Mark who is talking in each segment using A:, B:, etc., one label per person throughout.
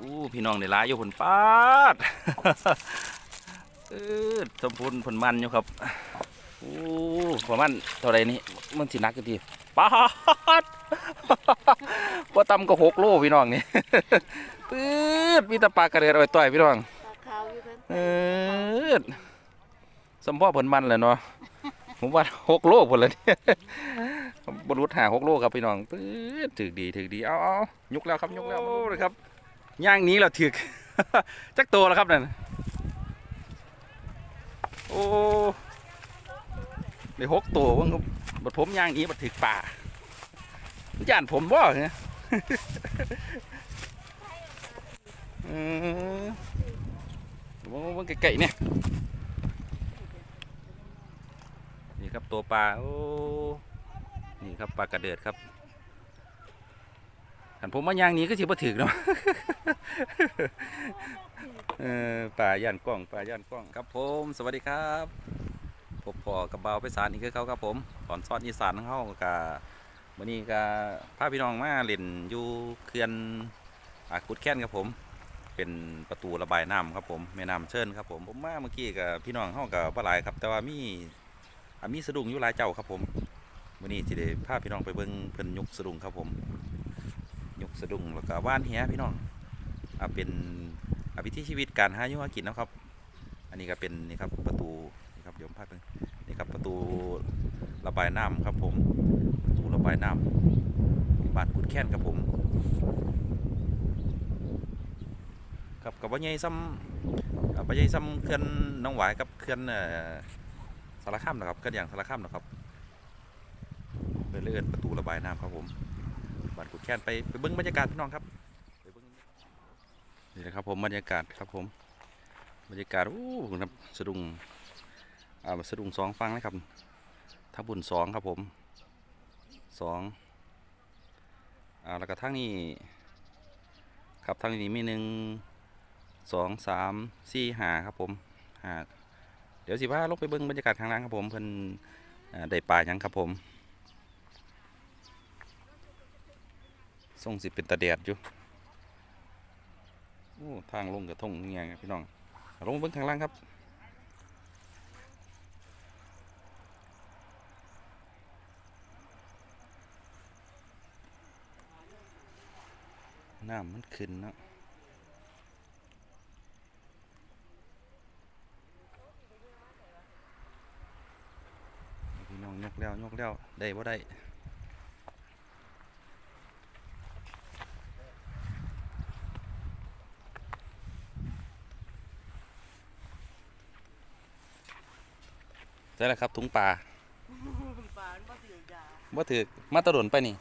A: อู้พี่น้องในร้ายอยู่ผลปาดเออสมพูนผลมันอยู่ครับอู้ผลมันเท่าไรนี่มันสินักกันทีปาดว่าตำก็หกโลพี่น้องนี่ปื๊ดมีแตะปลากระเด็ดอ่อยต่อยพี่น้อง
B: ปลาขาวอยู่กัน
A: เออสมพ่อผลมันแหละเนาะผมว่าหกโลผลเลยเนี่ยบรรลุหาหกโลครับพี่น้องปื๊ดถึกดีถึกดีเอาเอายุกแล้วครับยุกแล้วเลยครับ ย่างนี้เราถึก จักโตแล้วครับนั่นโอ้ได้หกตัวว่าครับบัดผมย่างนี้บัดถึกป่าย่านผมบ่เนี่ยเออว่าว่าไก่ๆเนี่ยนี่ครับตัวปลาโอ้นี่ครับปลากระเดิดครับ หันผมมาย่างนี้ก็ถือว่าถึกเนาะเออปลาย่านกล้องปลาย่านกล้องครับผม สวัสดีครับพบพอกับเบาไปสารนี่คือเขาครับผมสอนซอดอีสานของเขากับวันนี้กับพาพี่น้องมาเล่นอยู่เขื่อนอากุดแค้นครับผม เป็นประตูระบายน้ำครับผมแม่น้ำเชิญครับผมผมมาเมื่อกี้กับพี่น้องเขากับปลายครับ แต่ว่ามีมีสะดุ้งอยู่หลายเจ้าครับผมวันนี้ที่ได้พาพี่น้องไปเบิ่งเพิ่นยกสะดุ้งครับผม ยกสะดุ้งแล้วก็ว่านเหียพี่น้องอ่าเป็นอาวิถีชีวิตการหาอยู่หากินนะครับ อันนี้ก็เป็นนี่ครับประตูนี่ครับเดี๋ยวผมพาไปนี่ครับประตูระบายน้ำครับผมประตูระบายน้ำบ้านกุดแค้นครับผม ครับกับว่าใหญ่ซ้ำกับว่าใหญ่ซ้ำเขื่อนน้องหวายกับเขื่อนสารคามนะครับเขื่อนอย่างสารคามนะครับเลยเลื่อนประตูระบายน้ำครับผม กุดแค้นไปไปเบิ้งบรรยากาศพี่น้องครับไปเบิ่งนี่นะครับผมบรรยากาศครับผมบรรยากาศอู้ครับสะดุ้งอ่าสะดุ้งสองฟังนะครับทับบุญสองครับผมสองอ่าแล้วก็ทั้งนี้ครับทั้งนี้มีหนึ่งสองสามสี่หาครับผมหาเดี๋ยวสิพาลงไปเบิ่งบรรยากาศข้างล่างครับผมเพิ่นอ่าได้ปลาหยังครับผม ส่งสิเป็นตะแดดอยู่โอ้ทางลงกระทงเงี้ยครับพี่น้องลงเบิ่งข้างล่างครับน้ำมันขึ้นเนาะพี่น้องยกแล้วยกแล้วได้บ่ได้ ได้แล้วครับถุงปลา
B: ปลาบ่ถือยา
A: บ่ถือมาตะโดนไปนี่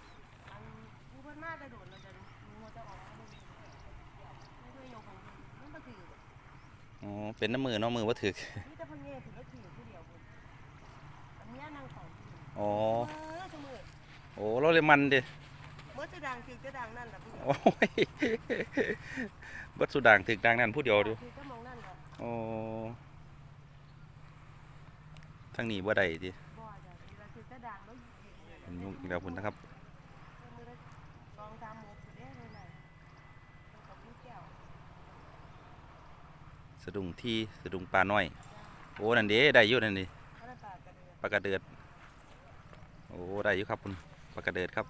B: อันผู้เพิ่นมาแต่โดดแล้วจะงูจะออกมาบ่ไม่ด้วยโยกของมันบ่ถือ
A: อ๋อเป็นน้ำมือเน้องมือบ่ถือ
B: มีแต่เพิ่นเงี้ยถือว่าถือผู้เดียวเพิ่นอันเนี้ยนางเขา
A: อ๋อ
B: เออเสมอ
A: โอ้เราเลยมันดิ
B: เมื่อจะดังถือจะดังนั่นแหละผู้เดียว
A: โอ้ยบัดสุด่างถึกดังนั่นผู้เดียวดู
B: ถือจะมองนั่นแหละ
A: โอ้ ทางนี้บ่ได้ดิ
B: บ่จ้ะเวลาถือจะดังแล้วเห็นเลย
A: ผมยุ่งอีกแล้วพุ่นนะครับ
B: มือละสองสามหมกอยู่เด้เลยเลยกับผู้แก้ว
A: สะดุ้งที่สะดุ้งปลาน้อย โอ้ นั่นเด้ได้อยู่นั่นดิ
B: เขาได้ปลากระเดือ
A: ปลากระเดิดโอ้ได้อยู่ครับคุณปลากระเดิดครับ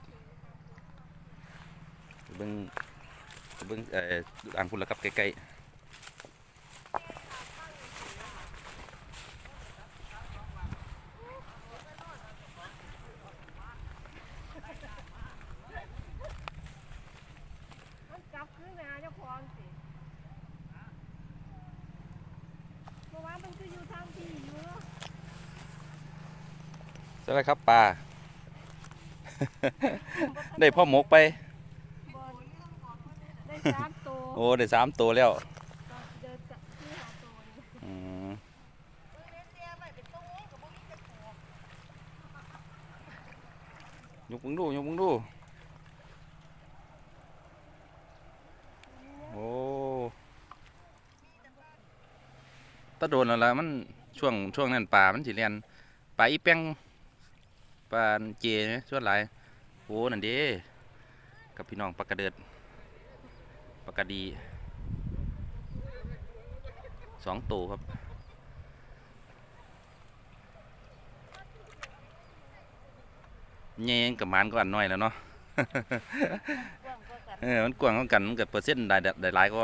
A: ไปเบิ้งไปเบิ้งเอ่ออ่างคุณแล้วครับใกล้
B: มันกลับขึ้นมาเจ้าของสิเมื่อวานมันคืออยู่ทางที่อยู่
A: ๆใช่แล้วครับปลา ได้พ่อหมกไป
B: บอลได้สามตัว
A: โอ้ได้สามตัวแล้ว
B: เดินกับที่หาตัวนี่
A: อืมยกมึงดูยกมึงดู โอ้ตะโดนแล้วล่ะมันช่วงช่วงนั้นป่ามันสิเรียนป่าอีแป้ง ป่าเจเนี่ยช่วงหลายโอ้นั่นเด้กับพี่น้องปากกระเดิดปากกระดีสองตัวครับเงี้ยกับมันก็อันน้อยแล้วเนาะ
B: กว้างกว่ากัน
A: เออมันกว้างกว่ากันมันกับเปอร์เซ็นต์ได้ได้หลายก็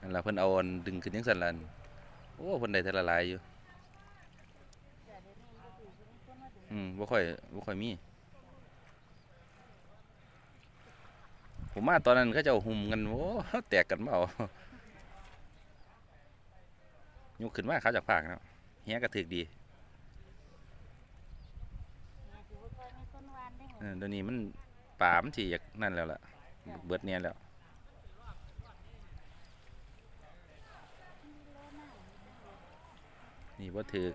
A: นั่นล่ะเพิ่นเอาอันดึงขึ้นจังซั่นล่ะ โอ้เพิ่นได้เท่าละลายอยู่
B: อืม
A: บ่ค่อยบ่ค่อยมี ผมมาตอนนั้นเขาเจ้าหุ่มกันโอ้แตกกันเมายกขึ้นมาเขาจากภาคเนะเฮียก็ถื
B: อว่าค่อยมีคนวานได้หมด
A: เออเดี๋ยวนี้มันป่ามันสิอยากนั่นแล้วล่ะ เบิดเนี่ยแล้ว นี่บ่าถือก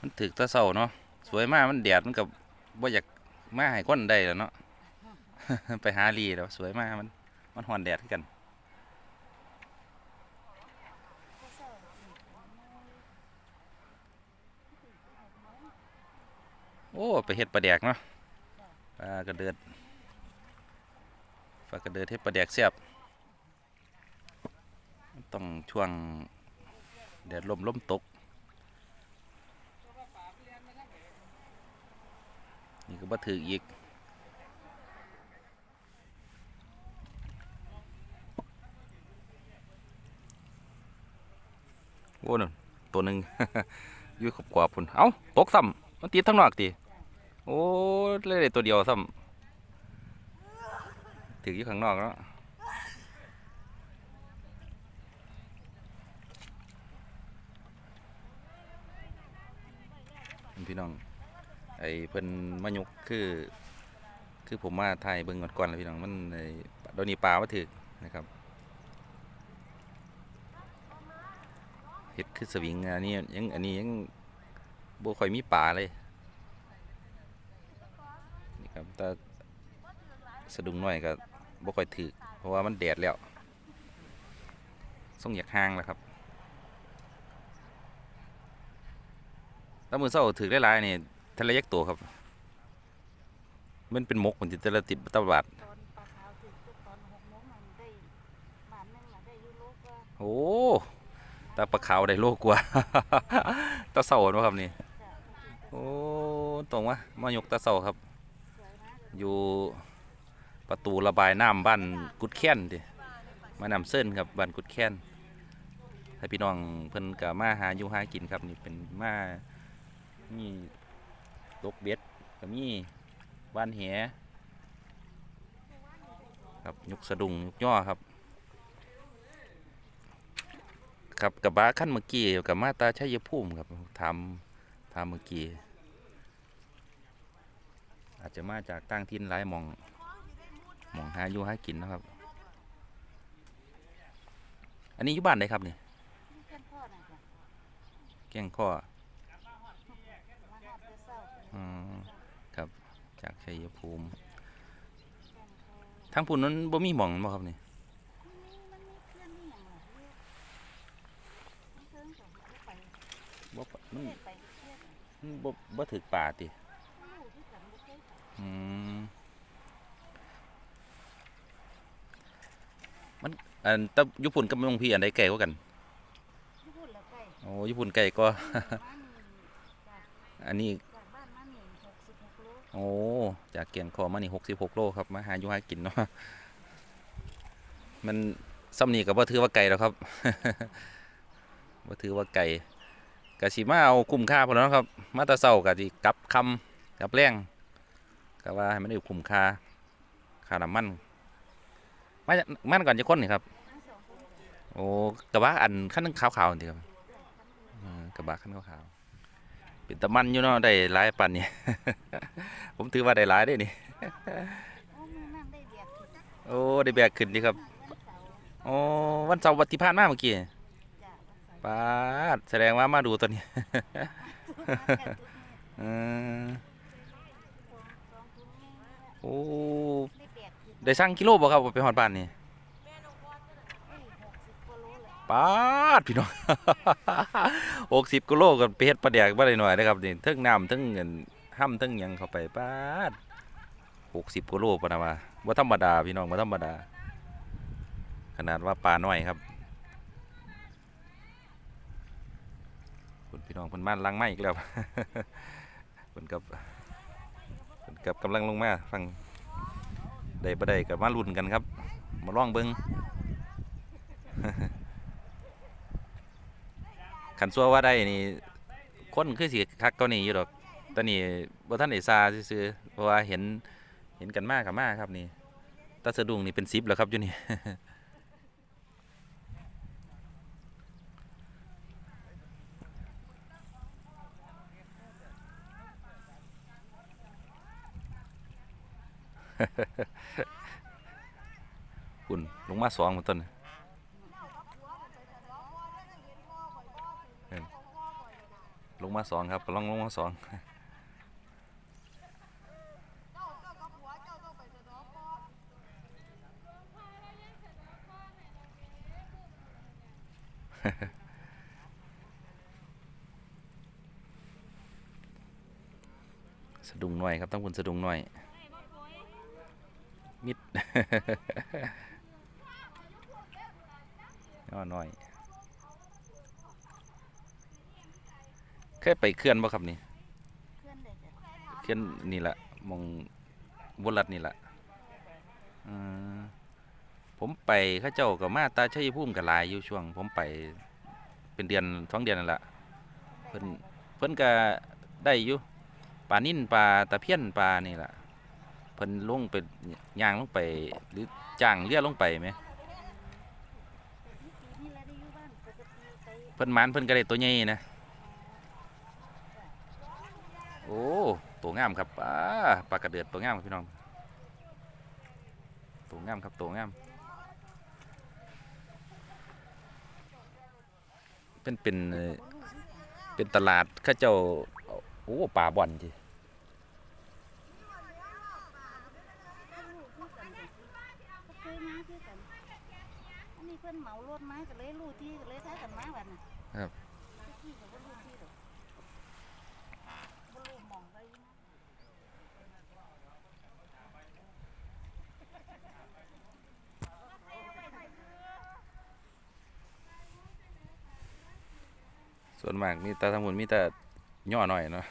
A: มันถึกตะเศร้าเนาะสวยมากมันแดดมันกับบ่าอยากมาให้นได้แล้วเนาะ ไปหาลีแล้วสวยมากมันมันหอนแดดกัน โอ้ ไปเฮ็ดปลาแดกเนาะปลากระเดิดปลากระเดิดเฮ็ดปลาแดกเสียบต้องช่วงแดดลมลมตก นี่ก็บ่ถืออีกโอ้นั่นตัวหนึ่งยู่ขอบขวาพุ่น เอ้าตกซ้ำ มันติดทั้งนอกตีโอ้เลยได้ตัวเดียวซ้ำถึงอยู่ข้างนอกแล้วพี่น้อง ไอ้เพิ่นมายุกคือ คือผมมาถ่ายเบิ่งก่อนๆแล้วพี่น้องมันไอ้เดี๋ยวนี้ปลามาถึกนะครับเห็ดคือสวิงอันนี้ยังอันนี้ยัง บ่ค่อยมีป่าเลยนี่ครับแต่สะดุ้งน้อยก็บ่ค่อยถือเพราะว่ามันแดดแล้วส่งอยากห่างแล้วครับแล้วมือเศร้าถือได้หลายนี่ทะเลยักตัวครับ มันเป็นมกมันติดแต่ละติดตะบาด
B: ตอนปลาขาวถึงตอนหกโมงมันได้บาทหนึงน่ะได้อยูโรก็
A: โอ้ตาปลาขาวได้โลกว่าตาเสาเนาะครับนี่ โอ้ตรงวะมายกตาเสาครับ
B: สวยนะ
A: อยู่ประตูระบายน้ำบ้านกุดแค้นดิมานำเส้นครับบ้านกุดแค้นให้พี่น้องเพิ่นก็มาหาอยู่หากินครับนี่เป็นมามีตกเบ็ดก็มีบ้านแหครับยกสะดุงยกย่อครับ ครับกับบะขั้นเมื่อกี้กับมาตาชัยภูมิครับทำทำเมื่อกี้ อาจจะมาจากตั้งทินหลายหมองหมองหาอยู่หากินเนาะครับ อันนี้อยู่บ้านไหนครับนี่
B: นี่แค่พ่อน่ะจ้ะ
A: แก้งข้อ
B: มาหอดแต่เช้า
A: อืมครับจากชัยภูมิทั้งพุ่นนั้นบ่มีหมองบ่ครับนี่
B: มันมีเพื่อนนี่หยังล่ะมันเพิ่งจะไป
A: บ่ปะมัน บ่บ่ถึกป่าติ
B: มันอยู่ที่กันบ่เคยไป
A: อืมมันอันแตะญี่ปุ่นกับเมืองพี่อันใดไกลกว่ากัน
B: ที่พูดแล้วใกล้
A: โอ้ญี่ปุ่นไกลก็
B: มานี่จาก
A: อันนี้
B: จากบ้านมานี่66โล
A: โอ้จากเกียงคอมานี่หกสิบหกโลครับมาหาอยู่หากินเนาะมันซ้ำนี่ก็บ่ถือว่าไกลแล้วครับบ่ถือว่าไกล กะสิมาเอาคุ้มค่าพอแล้วนครับ มาตะเช้ากะสิกลับคำกลับแรงก็ว่าให้มันได้คุ้มค่าค่าน้ำมันมาจากมันก่อนจะค้นนี่ครับ โอ้กระบะอันขั้นนึงขาวๆนี่ครับกระบะขั้นขาวๆเป็นตะมันอยู่เนาะได้หลายปันนี่ผมถือว่าได้หลายได้นี่
B: โอ้มือนั่นได้เดียดที่จัก
A: โอ้ได้แบกขึ้นดีครับโอ้วันเสาร์วันที่ผ่านมาเมื่อกี้ ป้าดแสดงว่ามาดูตัวนี้
B: มาแค่ทุกมื้อ
A: โอ้
B: ได้
A: สั่งกิโลบ่ครับไปฮอดบ้านนี่ป้าดพี่น้องหกสิบกิโลกันไปเฮ็ดปลาแดกบ่ได้หน่อยนะครับนี่ทั้งน้ำทั้งเงินห้ำเทั้งหยังเข้าไปป้าดหกสิบกิโลปะนะว่าว่าธรรมดาพี่น้องว่าธรรมดา ขนาดว่าปลาน้อยครับคุณ พี่น้องเพิ่นมาลังไม้อีกแล้วเพิ่นกับเพิ่นกับกำลังลงมาฟังได้บ่ได้กับมาลุ้นกันครับ มาล่องเบิ่งขันซัวว่าได้นี่คนคือสิคักก็นี่อยู่ดอกตอนนี้บ่ทันได้ซาซื่อเพราะว่าเห็นเห็นกันมากกับมากครับนี่ตาสะดุ้งนี่เป็น10แล้วครับอยู่นี่ คุณลงมาสองมดต้นน่ะเห็นลงมาสองครับก็ลองลงมาสองสะดุ้งหน่อยครับต้องคุณสะดุ้งหน่อย มิดย่อน่อย เคยไปเคลื่อนบ่ครับนี่
B: เค
A: ลื่อนนี่แหละมองบนรัดนี่แหละผมไปข้าเจ้ากับมาตาชัยภูมิกับลายอยู่ช่วง ผมไปเป็นเดือนท้องเดือนนั่นแหละเพิ่นเพิ่นก็ได้อยู่ปลานิ่นปลาตะเพี้ยนปลานี่แหละ เพิ่นลงไปย่างลงไปหรือจ้างเรือลงไปไหม
B: นี่แหละได้อยู่บ้านปกติไป
A: เพิ่นมันเพิ่นก็ได้ตัวใหญ่นะโอ้ตัวงามครับปลาปลากระเดือดตัวงามครับพี่น้องตัวงามครับตัวงามเป็นเป็นเป็นตลาดข้าเจ้าโอ้ปลาบ่อนจี
B: ก็เคยมาคือกันอันนี้เพิ่นเหมารถมาก็เลยรู้ที่ก็เลยท้ากันมาบัดน่ะ
A: ครับ
B: ที่ก็บ่รู้ที่ดอกบ่รู้หมองไปนะ
A: ส่วนมากมีแต่ทั้งหมดมีแต่ย่อหน่อยเนาะ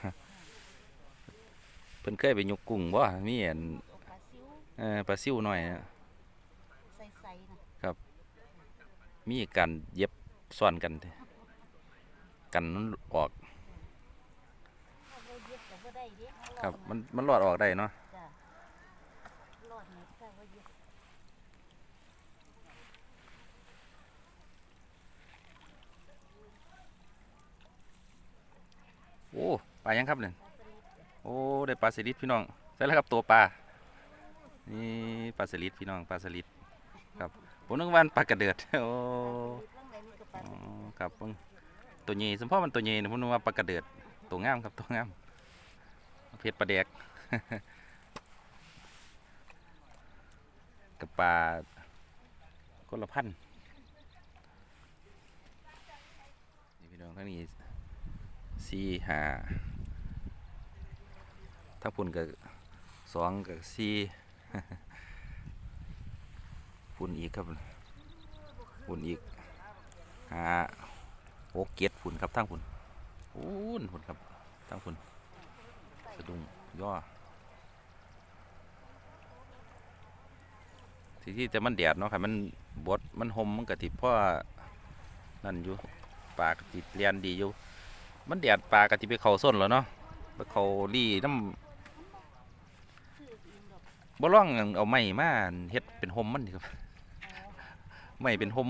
A: เพิ่นเคยไปยกกุ้งบ่มีอัน
B: ปลาซิว
A: เอ่อปลาซิวหน่อยนะ
B: ใสๆน่ะ
A: มีการเย็บซ่อนกัน กันมันออก
B: ถ้าบ่เย็บก็บ่ได้เด้
A: ครับมันมันรอดออกได้เนาะโอ้ปลายังครับเนี่ยโอ้ได้ปลาสลิดพี่น้องใช่แล้วครับตัวปลานี่ปลาสลิดพี่น้องปลาสลิดครับผมนึกว่าปลากระเดือดโอ้
B: เรื่องใดมีก็ปลา
A: อ๋อ ครับตัวใหญ่สมพ่อมันตัวใหญ่นะผมนึกว่าปลากระเดือดตัวงามครับตัวงามเผ็ดปลาแดกกับปลาคนละพันธุ์นี่พี่น้องทั้งนี้สี่หาทั้งพุ่นกับสองกับสี่พุ่นอีกครับ พุ่นอีกหา กเจ็ดพุ่นครับทั้งพุ่นพุ่นพุ่นครับทั้งพุ่นสะดุ้งย่อที่ที่แต่มันแดดเนาะครับมันบดมันหมมันกระติพ่อนั่นอยู่ปลากติเรียนดีอยู่ มันแดดปลากระติไปเขาส้นแล้วเนาะไปเขาลี่น้ำ
B: คืออีกดอก
A: บ่ล่องเอาไม้มาเฮ็ดเป็นห่มมันครับไม้เป็นห่ม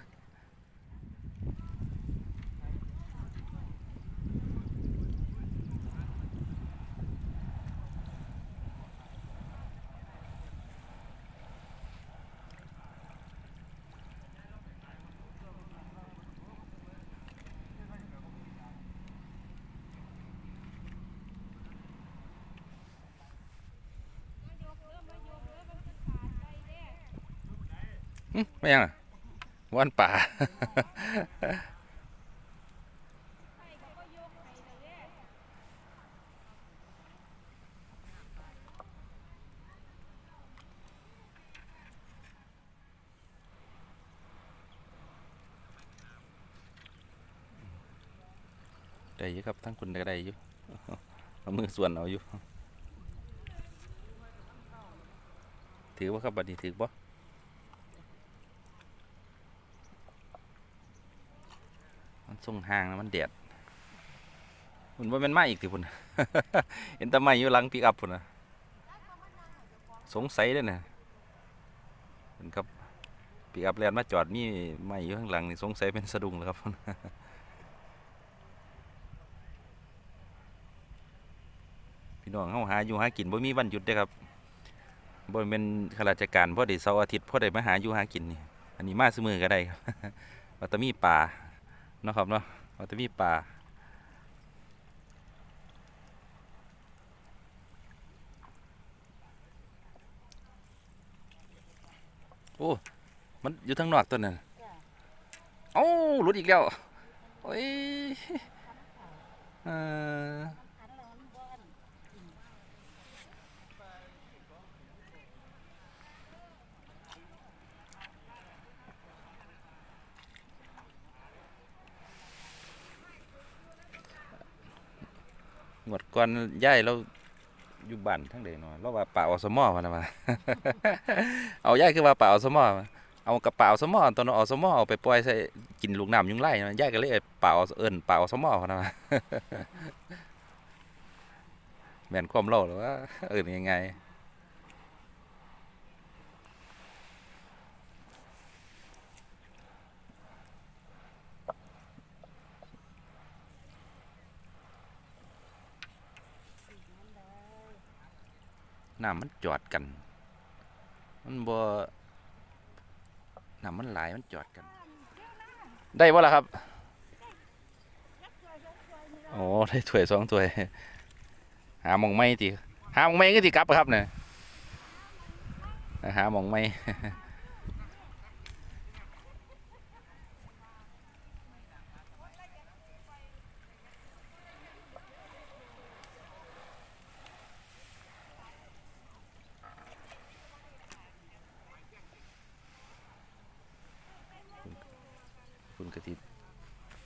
A: ไม่ยังว่านป่าได้อยู่ครับทั้งคุณก็ได้อยู่เอามือส่วนเอาอยู่ ถือว่าครับบัดนี้ถือบ่มัน ส่งห่างแล้วมันแดดมันว่ามันมาอีกทีพุ่นเห็นตะไมอยู่หลังปิกอัพพุ่นนะสงสัยเลยนะเห็นครับปิกอัพแลนมาจอดมีไม้อยู่ข้างหลังนี่สงสัยเป็นสะดุ้งแล้วครับพี่น้องเฮาหาอยู่หากินบ่มีวันหยุดเด้ครับบ่แม่นข้าราชการพ่อได้เสาร์อาทิตย์พ่อได้มาหาอยู่หากินนี่อันนี้มาซุมื้อก็ได้ครับว่าแตมีป่า นาะครับเนาะว่าแตมีป่าโอ้ มันอยู่ทางนอกตัวนั้นเอ้าหลุดอีกแล้ว โอ้ย เอ่อ หมดก่อนย้ายเราอยู่บ้านทั้งเดเนาะเราว่าป่าอสมอมานะมาเอาย้ายคือว่าป่าอสมอมาเอากระเป๋าอสมอตอนอสมอเอาไปปล่อยใส่กินลูกน้ำยุงไล่นะย้ายก็เลยเป่าเอิญเป่าอสมอมานะมาแม่นความเล่าหรือว่าเอิญยังไง น้ำมันจอดกัน มันบ่น้ำมันไหลายมันจอดกัน ได้บ่ล่ะครับ โอ้ได้ถ้วยสองถ้วย หาหมองไม่ติหาหมองไม่ก็ติกลับครับเนี่ยหาหมองไม่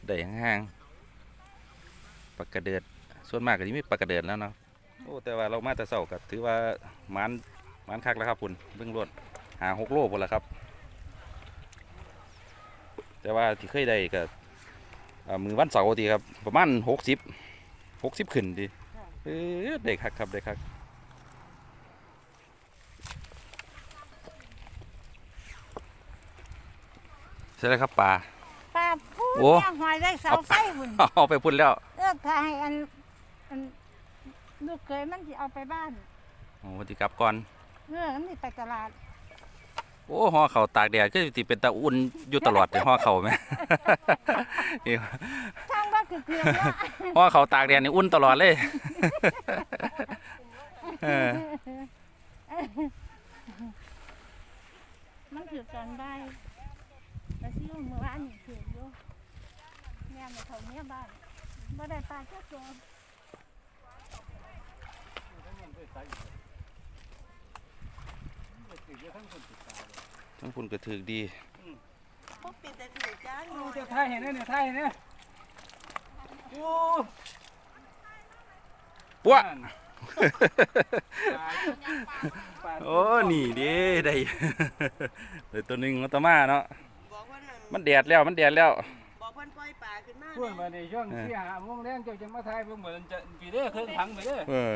A: ได้ห่างๆปลากกระเดือดส่วนมากก็จะมีปลากระเดือดแล้วเนาะโอ้แต่ว่าเรามาแต่เช้าก็ถือว่ามันมันคักแล้วครับคุณเบิ่งรวดหาหกโลพุ่นละครับ แต่ว่าที่เคยได้ก็อ่ามือวันเสาร์ทีครับ ประมาณหกสิบหกสิบขึ้นดีเออได้คักครับได้คักใช่แล้วครับปลา โอ้
C: เนี่ยหอยได้เสาไส้หุ่น
A: เอาไปพุ่นแล้ว
C: เออถ้าให้อันอันลูกเคยมันจะเอาไปบ้าน
A: โอ้ที่กลับก่อน
C: เออมันสิไปตลาด
A: โอ้ห่อเขาวตากแดดก็สิเป็นตาอุ่นอยู่ตลอดเลยห่อเขาวไหมนี่
C: ทางบ้านคือเกลือเนาะ
A: ห่อเขาวตากแดดนี่อุ่นตลอดเลยเออ
C: มันคือตอนบ่ายแต่ซิ่วเมื่อวานนี่คืออยู่ แม่มาเขาเนี้ยบ้านบ่ได้ปลาแค่ตัว
A: ทั้งคุณก็ถือดี
B: พวกปิดแต่ถือจ้าห
D: โอ้
B: น่อย
D: เจ้าไทยเห็นไหมเนี่ยไทยเห็นไหมโอ้
A: ปั๊ว
D: นั่นปลา
A: โอ้นี่เด้ได้เลยตัวหนึงมันตะมาเนาะ
B: บอกว่านั่น
A: มันแดดแล้วมันแดดแล้ว
B: บอก เพิ่นปล่อยปลาขึ้นมา
D: พูดมาในช่วงที่หาม่วงแรงเจ้าจะมาทายเพิ่งเหมือนจะปีเด้อเครื่องถังไปเด้อ
A: เออ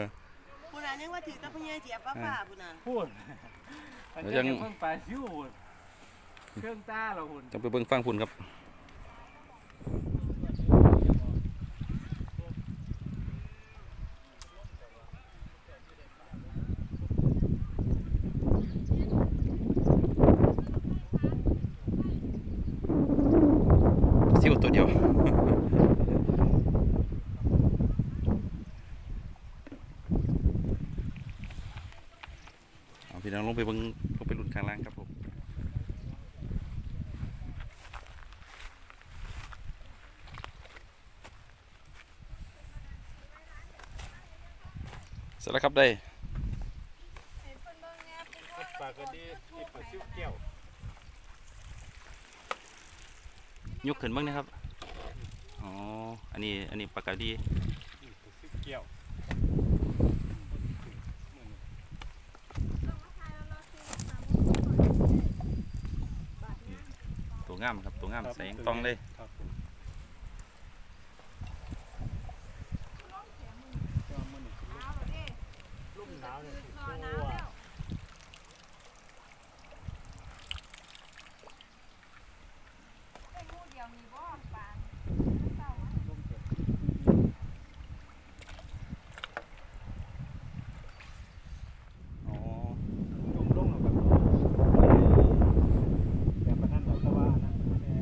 B: ผู้นั้นยังว่าถือตะพญาเจียฟ้าฟ้าผู้นั้น
D: พูด
A: เดี๋
D: นี้
A: ยวยัง
D: เพิ่งปลาซิวพูดเครื่องตาเราพุ่น
A: จะไปเบิ่งฟังพุ่นครับ ดี๋ยวเราลงไปบังลงไปลุนกลางล่างครับผมเสร็จแล้วครับได้
D: ปลากระดีปลาซิวแก้วย
A: กขึ้นบ้างนะครับ อ๋อ อันนี้ อันนี้ปลากระดี
D: ปลาซิวแก้
A: ว งามครับ ตัวงามใส่ยังต้องเลย
D: ครับผมก็มันนี่ลมหนาวเนี่ยสิตัว ลมเกิด
A: อ๋อ
D: ลมลงแล้วก็แต่ปานนั้นเราก็ว่านะแม่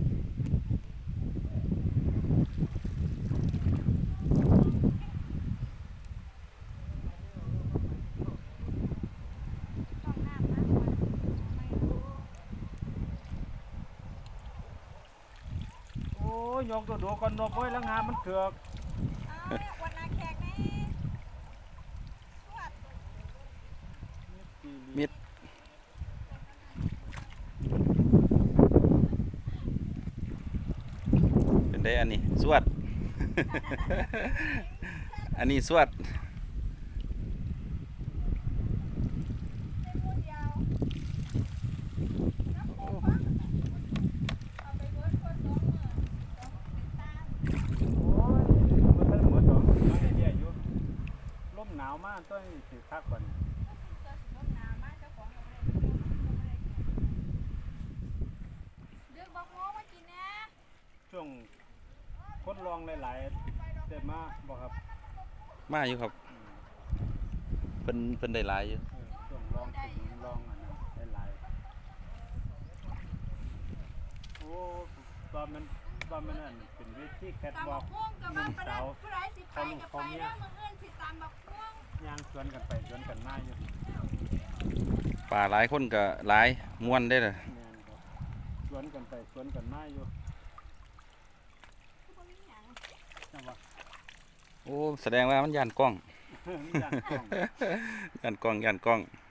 D: โอ้ ยยกตัวโดก่อนนบไว้แล้วงานมันเถือก
C: วันนาแขกนี่
A: มิดเป็นได้อันนี้สวด อันนี้สวด
D: โอ้ยมันเป็นหมดดอกมันได้เบี้ยอยู่ลมหนาวมากต้นสิคักกว่านี้
C: เดือกบอกง้อมากินนะ
D: ช่วง คนลองหลายๆได้มาบ่ครับ
A: มาอยู่ครับ
D: อืม
A: เป็นเป็นได้หลายอยู่
D: เออช่วงลองถึงลองอันนั้นหลายๆโอ้ตอนมันตอนมันนั่นเป็นเวทีแคท
C: ตาม
D: วอ
C: บั
D: ล์
C: ก
D: ก
C: ม่วงกับว่าประเด็นผู้ใดสิไปกับไปแล้วมึงเอื้อนสิตามบักม่วง
D: ย่างสวนกันไปสวนกันมาอยู่
A: ป่าหลายคนก็หลายม่วนได้เลย
D: แม่นครับสวนกันไปสวนกันมาอยู่จังหวะ
A: โอ้แสดงว่ามันยานกล้อง
D: มันย่างกล้อง
A: ยานกล้องยานกล้อง
D: เ